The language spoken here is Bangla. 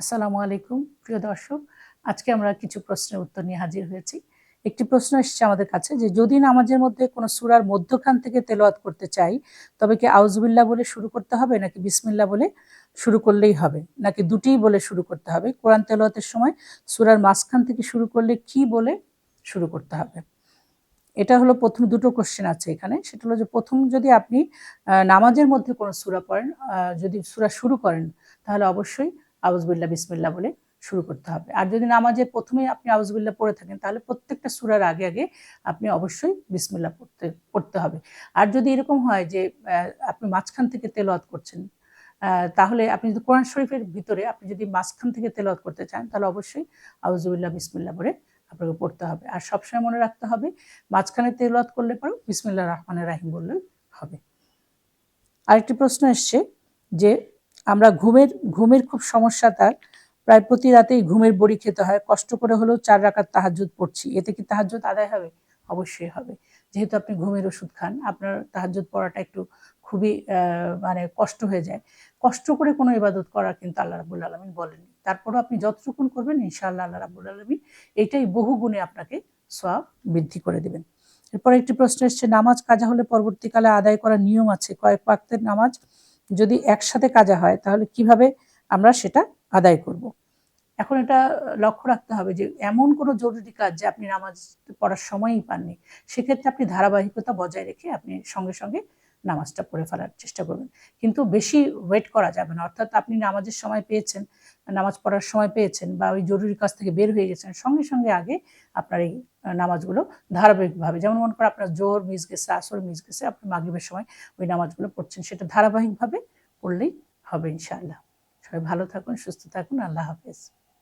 আসসালামু আলাইকুম, প্রিয় দর্শক। আজকে আমরা কিছু প্রশ্নের উত্তর নিয়ে হাজির হয়েছি। একটি প্রশ্ন এসেছে আমাদের কাছে যে, যদি নামাজের মধ্যে কোনো সুরার মধ্যখান থেকে তেলাওয়াত করতে চাই, তবে কি আউজবিল্লা বলে শুরু করতে হবে, নাকি বিসমিল্লা বলে শুরু করলেই হবে? নাকি দুটিই বলে শুরু করতে হবে? কোরআন তেলাওয়াতের সময় সুরার মাঝখান থেকে শুরু করলে কি বলে শুরু করতে হবে? এটা হলো প্রথম, দুটো কোশ্চেন আছে এখানে। সেটা হলো যে, প্রথম যদি আপনি নামাজের মধ্যে কোনো সুরা পড়েন যদি সুরা শুরু করেন, তাহলে অবশ্যই আউজবিল্লা বিসমিল্লা বলে শুরু করতে হবে। আর যদি নামাজে প্রথমে আপনি আউজবিল্লা পড়ে থাকেন, তাহলে প্রত্যেকটা সুরার আগে আগে আপনি অবশ্যই বিসমিল্লা পড়তে পড়তে হবে। আর যদি এরকম হয় যে আপনি মাঝখান থেকে তেলাওয়াত করছেন তাহলে আপনি যদি কোরআন শরীফের ভিতরে আপনি যদি মাঝখান থেকে তেলাওয়াত করতে চান, তাহলে অবশ্যই আউজবিল্লা বিসমিল্লা বলে আপনাকে পড়তে হবে। আর সবসময় মনে রাখতে হবে, মাঝখানে তেলাওয়াত করলে পরেও বিসমিল্লা রহমানের রাহিম বললে হবে। আরেকটি প্রশ্ন এসছে যে আমরা ঘুমের ঘুমের খুব সমস্যা তার। প্রায় প্রতি রাতেই ঘুমের বড়ি খেতে হয়। কষ্ট করে হলেও চার রাখার তাহাজ্জুদ পড়ছি। এতে কি তাহাজ্জুদ আদায় হবে? অবশ্যই হবে। যেহেতু আপনি ঘুমের ওষুধ খান, আপনার তাহাজ্জুদ পড়াটা একটু খুবই মানে কষ্ট হয়ে যায়। কষ্ট করে কোনো ইবাদত করা কিন্তু আল্লাহ রাবুল আলমিন বলেনি তারপরও আপনি যতটুকুন করবেন, ইনশাআল্লাহ আল্লাহ রাবুল আলমিন এটাই বহু গুণে আপনাকে সব বৃদ্ধি করে দেবেন। এরপর একটি প্রশ্ন এসছে, নামাজ কাজা হলে পরবর্তীকালে আদায় করার নিয়ম আছে? কয়েক ওয়াক্তের নামাজ যদি একসাথে কাজা হয়, তাহলে কীভাবে আমরা সেটা আদায় করব। এখন এটা লক্ষ্য রাখতে হবে যে, এমন কোনো জরুরি কাজ যে আপনি নামাজ পড়ার সময়ই পাননি, সেক্ষেত্রে আপনি ধারাবাহিকতা বজায় রেখে আপনি সঙ্গে সঙ্গে নামাজটা পড়ে ফেলার চেষ্টা করবেন। কিন্তু বেশি ওয়েট করা যাবে না। অর্থাৎ আপনি নামাজের সময় পেয়েছেন, নামাজ পড়ার সময় পেয়েছেন বা ওই জরুরি কাজ থেকে বের হয়ে গেছেন, সঙ্গে সঙ্গে আগে আপনার এই নামাজগুলো ধারাবাহিকভাবে, যেমন মনে করেন আপনার জোহর মিস গেছে, আসর মিস গেছে, আপনি মাগরিবের সময় ওই নামাজগুলো পড়ছেন, সেটা ধারাবাহিকভাবে পড়লেই হবে ইনশাআল্লাহ। সবাই ভালো থাকুন, সুস্থ থাকুন, আল্লাহ হাফেজ।